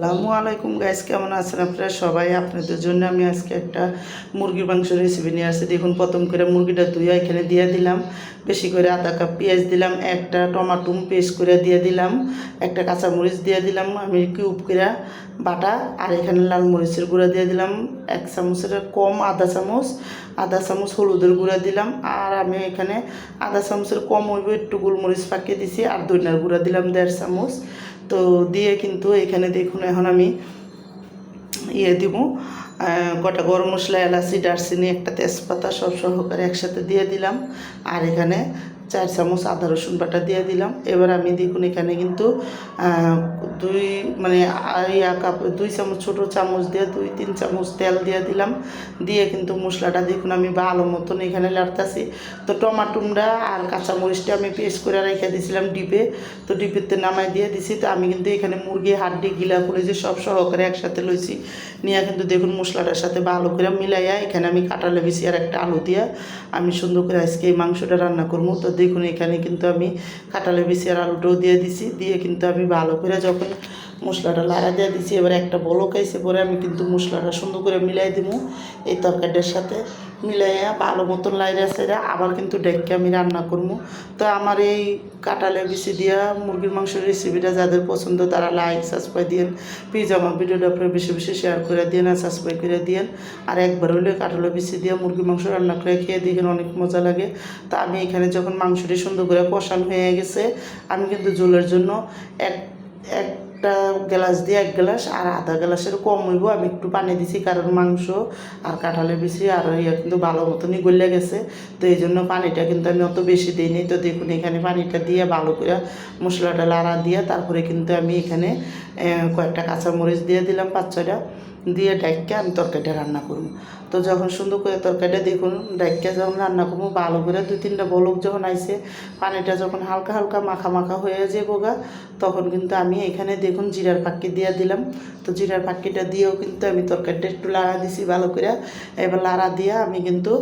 আসসালামু আলাইকুম গাইস কেমন আছেন আপনারা? সবাই আপনাদের জন্য আমি আজকে একটা মুরগির মাংস রেসিপি নিয়ে আসছি। দেখুন, প্রথম করে মুরগিটা ধুয়ে এখানে দিয়ে দিলাম। বেশি করে আধা কাপ পেঁয়াজ দিলাম, একটা টমাটো পেস্ট করে দিয়ে দিলাম, একটা কাঁচামরিচ দিয়ে দিলাম, আমি কিউব করে বাটা, আর এখানে লাল মরিচের গুঁড়া দিয়ে দিলাম, এক চামচের কম আধা চামচ আধা চামচ হলুদের গুঁড়া দিলাম, আর আমি এখানে আধা চামচের কম হইব একটু গোলমরিচ পাকিয়ে দিছি, আর দইনার গুঁড়া দিলাম দেড় চামচ। তো দিয়ে কিন্তু এখানে দেখুন, এখন আমি ইয়ে দিব গোটা গরম মশলা, এলাচি, দারচিনি, একটা তেজপাতা সব সহকারে একসাথে দিয়ে দিলাম। আর এখানে চার চামচ আদা রসুন বাটা দিয়ে দিলাম। এবার আমি দেখুন এখানে কিন্তু দুই মানে ইয়া কাপ, দুই চামচ, ছোটো চামচ দিয়ে, দুই, তিন চামচ তেল দিয়ে দিলাম। দিয়ে কিন্তু মশলাটা দেখুন আমি ভালো মতন এখানে লাড়তাছি। তো টমাটোমটা আর কাঁচামরিচটা আমি পেস্ট করে রেখে দিয়েছিলাম ডিপে। তো ডিপেতে নামাই দিয়ে দিছি। তো আমি কিন্তু এখানে মুরগি, হাড্ডি, গিলা করে যে সব সহকারে একসাথে লইছি, নিয়ে কিন্তু দেখুন মশলাটার সাথে ভালো করে মিলাইয়া এখানে আমি কাটালে বেশি আর একটা আলু দিয়া। আমি সুন্দর করে আজকে এই মাংসটা রান্না করব। তো দেখুন, এখানে কিন্তু আমি কাটালে বেশি আর আলুটাও দিয়ে দিছি। দিয়ে কিন্তু আমি ভালো করে যখন মশলাটা লাড়া দিয়ে দিছি, এবার একটা বলক আইসে পরে আমি কিন্তু মশলাটা সুন্দর করে মিলাই দিব এই তরকারিটার সাথে মিলাইয়া ভালো মতন লাইরা সেরা আবার কিন্তু ডেককে আমি রান্না করব তো আমার এই কাটালে বেশি দিয়া মুরগির মাংসের রেসিপিটা যাদের পছন্দ তারা লাইক সাবস্ক্রাইব দিন প্লিজ আমার ভিডিওটা আপনারা বেশি বেশি শেয়ার করে দিন আর সাবস্ক্রাইব করে দিন আর একবার হলে কাটালে বেশি দিয়ে মুরগির মাংস রান্না করে খেয়ে দেখেন অনেক মজা লাগে। তা আমি এখানে যখন মাংসটি সুন্দর করে কষানো হয়ে গেছে, আমি কিন্তু ঝোলের জন্য এক এক একটা গ্লাস দিয়ে এক গ্লাস আর আধা গ্লাসের কম হইব। আমি একটু পানি দিছি কারণ মাংস আর কাঁঠালের বেশি আর ইয়ে কিন্তু ভালো মতনই গলে গেছে। তো এই জন্য পানিটা কিন্তু আমি অত বেশি দিইনি। তো দেখুন, এখানে পানিটা দিয়ে ভালো করে মশলাটা লাড়া দিয়ে তারপরে কিন্তু আমি এখানে কয়েকটা কাঁচামরিচ দিয়ে দিলাম, পাঁচ ছয়টা দিয়ে ডাইকে আমি তরকারিটা রান্না করব। তো যখন সুন্দর করে তরকারিটা দেখুন ডাইকে যখন রান্না করব, ভালো করে দুই তিনটা বলক যখন আইসে পানিটা যখন হালকা হালকা মাখা মাখা হয়ে যাব গা তখন কিন্তু আমি এখানে দেখুন জিরার পাক্কি দিয়ে দিলাম। তো জিরার পাক্কিটা দিয়েও কিন্তু আমি তরকারিটা একটু লাড়া দিছি ভালো করে এবার লাড়া দিয়ে আমি কিন্তু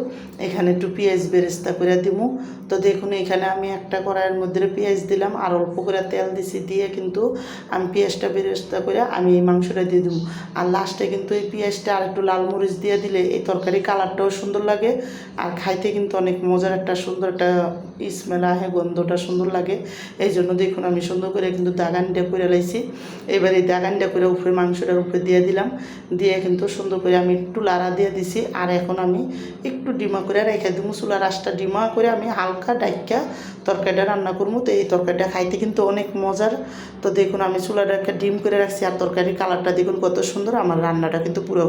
এখানে একটু পেঁয়াজ বেরেস্তা করে দিব তো দেখুন, এখানে আমি একটা কড়াইয়ের মধ্যে পেঁয়াজ দিলাম আর অল্প করে তেল দিছি দিয়ে কিন্তু আমি পেঁয়াজটা বেরেস্তা করে আমি এই মাংসটা দিয়ে দেবো আর লাস্টে কিন্তু এই পেঁয়াজটা আর একটু লাল মরিচ দিয়ে দিলে এই তরকারি কালারটাও সুন্দর লাগে। আর খাইতে কিন্তু অনেক মজার একটা সুন্দর একটা স্মেল আহে গন্ধটা সুন্দর লাগে। এই জন্য দেখুন আমি সুন্দর করে কিন্তু দাগানটা করে লাইছি। এবার এই দাগানটা করে উপরে মাংসটার উপরে দিয়ে দিলাম। দিয়ে কিন্তু সুন্দর করে আমি একটু লাড়া দিয়ে দিছি। আর এখন আমি একটু ডিমা করে রেখে দিব। চুলার রাসটা ডিমা করে আমি হালকা ডাইকা তরকারিটা রান্না করব। তো এই তরকারিটা খাইতে কিন্তু অনেক মজার। তো দেখুন আমি চুলাটা একটা ডিম করে রাখছি। আর তরকারির কালারটা দেখুন কত সুন্দর। আমার রান্নাটা কিন্তু পুরো